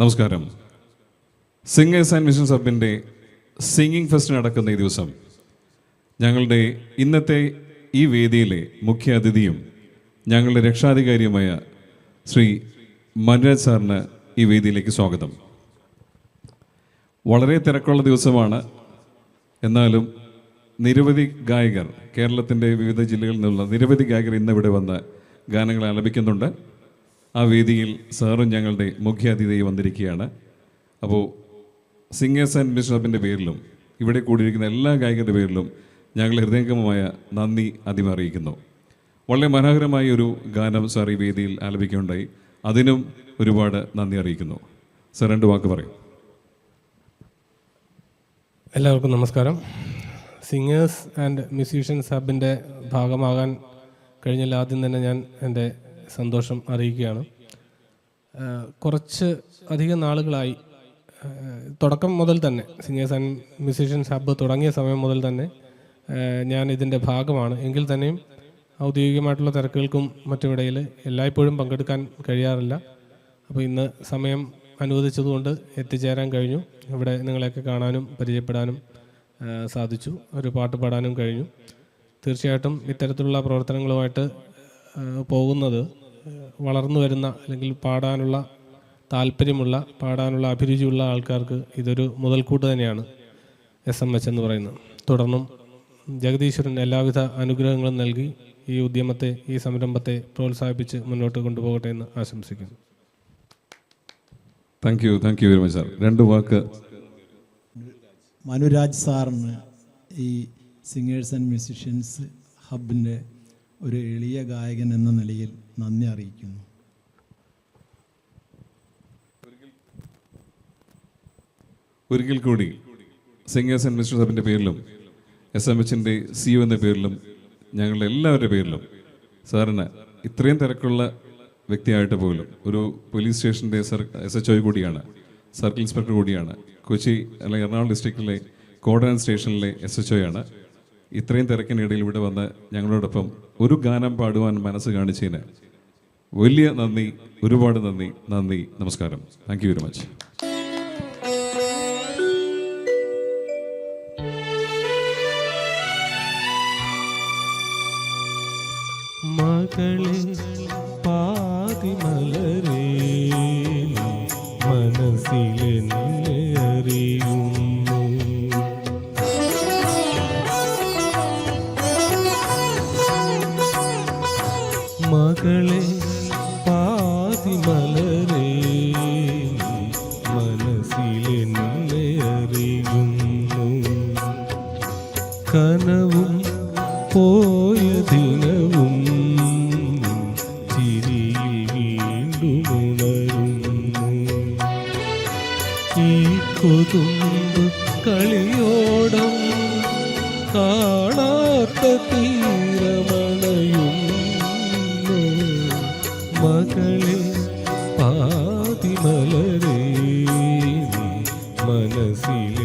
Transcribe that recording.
നമസ്കാരം. Singers and mission സബിന്റെ singing fest നടക്കുന്ന ഈ ദിവസം ഞങ്ങളുടെ ഇന്നത്തെ ഈ വേദിയിലെ മുഖ്യ അതിഥിയും ഞങ്ങളുടെ രക്ഷാധികാരിയുമായ ശ്രീ മനുരാജ് സാറിന് ഈ വേദിയിലേക്ക് സ്വാഗതം. വളരെ തിരക്കുള്ള ദിവസമാണ്. എന്നാലും നിരവധി ഗായകർ കേരളത്തിന്റെ വിവിധ ജില്ലകളിൽ നിന്നുള്ള നിരവധി ഗായകർ ഇന്നിവിടെ വന്ന് ഗാനങ്ങൾ ആലപിക്കുന്നുണ്ട്. ആ വേദിയിൽ സാറും ഞങ്ങളുടെ മുഖ്യ അതിഥിയായി വന്നിരിക്കുകയാണ് അപ്പോൾ സിംഗേഴ്സ് ആൻഡ് ബിഷപ്പിന്റെ പേരിലും ഇവിടെ കൂടിയിരിക്കുന്ന എല്ലാ ഗായകരുടെ പേരിലും ഞങ്ങൾ ഹൃദയംഗമമായ നന്ദി ആദ്യം അറിയിക്കുന്നു വളരെ മനോഹരമായ ഒരു ഗാനം സാർ ഈ വേദിയിൽ ആലപിക്കുകയുണ്ടായി. അതിനും ഒരുപാട് നന്ദി അറിയിക്കുന്നു. സാർ രണ്ട് വാക്ക് പറയും. എല്ലാവർക്കും നമസ്കാരം. സിംഗേഴ്സ് ആൻഡ് മ്യൂസീഷ്യൻസ് ഹബിന്റെ ഭാഗമാകാൻ കഴിഞ്ഞാൽ ആദ്യം തന്നെ ഞാൻ എന്റെ സന്തോഷം അറിയിക്കുകയാണ്. കുറച്ച് അധികം നാളുകളായി തുടക്കം മുതൽ തന്നെ സിംഗേഴ്സ് ആൻഡ് മ്യൂസീഷ്യൻസ് ഹബ്ബ് തുടങ്ങിയ സമയം മുതൽ തന്നെ ഞാൻ ഇതിന്റെ ഭാഗമാണ്. എങ്കിൽ തന്നെയും ഔദ്യോഗികമായിട്ടുള്ള തിരക്കുകൾക്കും മറ്റുമിടയിൽ എല്ലായ്പ്പോഴും പങ്കെടുക്കാൻ കഴിയാറില്ല. അപ്പോൾ ഇന്ന് സമയം അനുവദിച്ചതുകൊണ്ട് എത്തിച്ചേരാൻ കഴിഞ്ഞു. ഇവിടെ നിങ്ങളെയൊക്കെ കാണാനും പരിചയപ്പെടാനും സാധിച്ചു. ഒരു പാട്ട് പാടാനും കഴിഞ്ഞു. തീർച്ചയായിട്ടും ഇത്തരത്തിലുള്ള പ്രവർത്തനങ്ങളുമായിട്ട് പോകുന്നത് വളർന്നു വരുന്ന അല്ലെങ്കിൽ പാടാനുള്ള താല്പര്യമുള്ള പാടാനുള്ള അഭിരുചിയുള്ള ആൾക്കാർക്ക് ഇതൊരു മുതൽക്കൂട്ട് തന്നെയാണ് എസ് എം എച്ച് എന്ന് പറയുന്നത്. തുടർന്നും ജഗദീശ്വരൻ എല്ലാവിധ അനുഗ്രഹങ്ങളും നൽകി ഈ ഉദ്യമത്തെ ഈ സംരംഭത്തെ പ്രോത്സാഹിപ്പിച്ച് മുന്നോട്ട് കൊണ്ടുപോകട്ടെ എന്ന് ആശംസിക്കുന്നു. Thank you thank you very much sir രണ്ട് വാക്ക്. മനുരാജ് സാറിന് ഈ സിംഗേഴ്സ് ആൻഡ് മ്യൂസിഷ്യൻസ് ഹബിന്റെ ഒരു എളിയ ഗായകൻ എന്ന നിലയിൽ നന്ദി അറിയിക്കുന്നു. ഒരിക്കൽ കൂടി സിംഗേഴ്സ് ആൻഡ് മിസ്റ്റർ സബിന്റെ പേരിലും എസ് എം എച്ചിന്റെ സി എന്ന പേരിലും ഞങ്ങളുടെ എല്ലാവരുടെ പേരിലും സാറിന് ഇത്രയും തിരക്കുള്ള വ്യക്തിയായിട്ട് പോലും ഒരു പോലീസ് സ്റ്റേഷന്റെ എസ് എച്ച് ഒ കൂടിയാണ് സർക്കിൾ ഇൻസ്പെക്ടർ കൂടിയാണ് കൊച്ചി അല്ലെങ്കിൽ എറണാകുളം ഡിസ്ട്രിക്റ്റിലെ കോടനാൻ സ്റ്റേഷനിലെ എസ് എച്ച് ഒയാണ് ഇത്രയും തിരക്കിനിടയിൽ ഇവിടെ വന്ന് ഞങ്ങളോടൊപ്പം ഒരു ഗാനം പാടുവാൻ മനസ്സ് കാണിച്ചതിന് വലിയ നന്ദി ഒരുപാട് നന്ദി നന്ദി നമസ്കാരം. താങ്ക് വെരി മച്ച് മകളെ പാതിമലരേ മകളെ പാതിമലരേ മനസ്സിലെന്നെ അറിയുന്നു. കനവും പോയ ദിനവും ചിരിയിൽ വീണ്ടും ഉണരുന്നു. ഈ കൊതുമ്പ് കളിയോടം കാണാത്ത തീരമണയുന്നു മകളെ പാതിമലരേ മനസ്സിൽ